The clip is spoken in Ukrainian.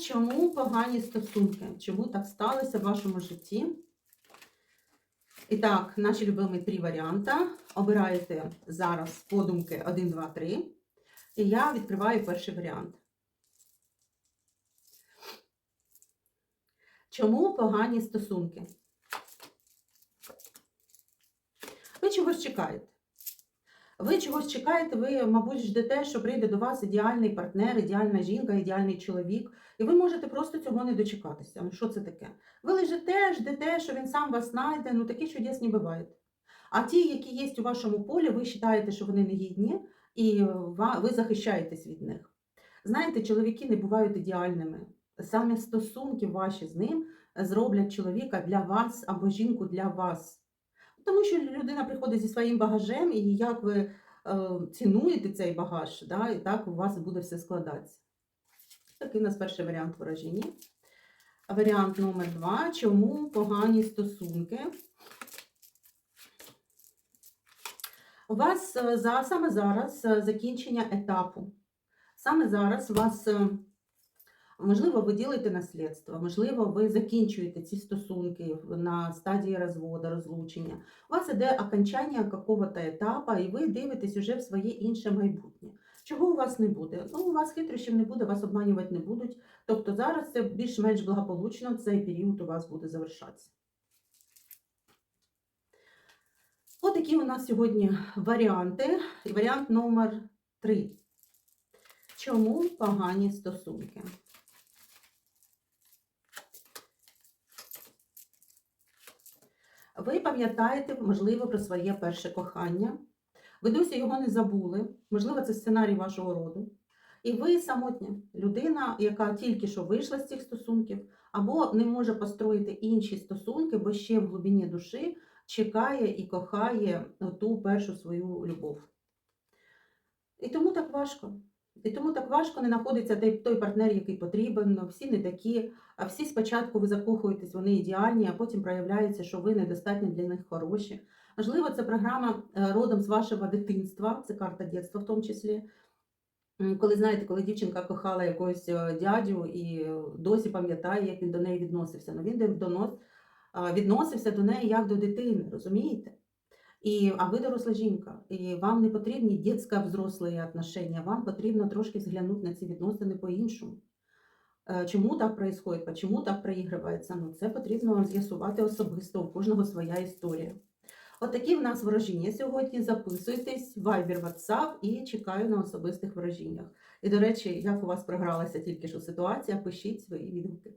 Чому погані стосунки? Чому так сталося в вашому житті? І так, наші любимі три варіанти. Обираєте зараз подумки 1, 2, 3. І я відкриваю перший варіант. Чому погані стосунки? Ви чогось чекаєте. Ви чогось чекаєте, ви, мабуть, ждете, що прийде до вас ідеальний партнер, ідеальна жінка, ідеальний чоловік, і ви можете просто цього не дочекатися. Ну що це таке? Ви лежите, ждете, що він сам вас знайде, ну такі чудес не бувають. А ті, які є у вашому полі, ви вважаєте, що вони негідні, і ви захищаєтесь від них. Знаєте, чоловіки не бувають ідеальними. Саме стосунки ваші з ним зроблять чоловіка для вас або жінку для вас. Тому що людина приходить зі своїм багажем, і як ви е, цінуєте цей багаж, да, і так у вас буде все складатися. Такий у нас перший варіант вираження. Варіант номер два. Чому погані стосунки? У вас е, за, саме зараз е, закінчення етапу. Саме зараз у вас, е, можливо, ви ділите наслідство, можливо, ви закінчуєте ці стосунки на стадії розводу, розлучення. У вас іде окончання какого-то етапу, і ви дивитесь уже в своє інше майбутнє. Чого у вас не буде? Ну, у вас хитрощів не буде, вас обманювати не будуть. Тобто зараз це більш-менш благополучно, цей період у вас буде завершатися. Отакі у нас сьогодні варіанти. І варіант номер 3. Чому погані стосунки? Ви пам'ятаєте, можливо, про своє перше кохання. Ви досі його не забули. Можливо, це сценарій вашого роду. І ви самотня людина, яка тільки що вийшла з цих стосунків, або не може построїти інші стосунки, бо ще в глибині душі чекає і кохає ту першу свою любов. І тому так важко. І тому так важко не знаходиться той, той партнер, який потрібен. Всі не такі, а всі спочатку ви закохуєтесь, вони ідеальні, а потім проявляється, що ви недостатньо для них хороші. Можливо, це програма е, родом з вашого дитинства, це карта дитинства в тому числі. Коли знаєте, коли дівчинка кохала якогось е, дядю і е, досі пам'ятає, як він до неї відносився. Ну він відносився до неї як до дитини, розумієте? І, а ви доросла жінка, і вам не потрібні дитсько взрослі отношення, вам потрібно трошки взглянути на ці відносини по-іншому. Е, Чому так відбувається, чому так проігрується? Ну, це потрібно з'ясувати особисто, у кожного своя історія. От такі в нас ворожіння сьогодні. Записуйтесь, Viber, WhatsApp і чекаю на особистих ворожіннях. І, до речі, як у вас програлася тільки що ситуація, пишіть свої відгуки.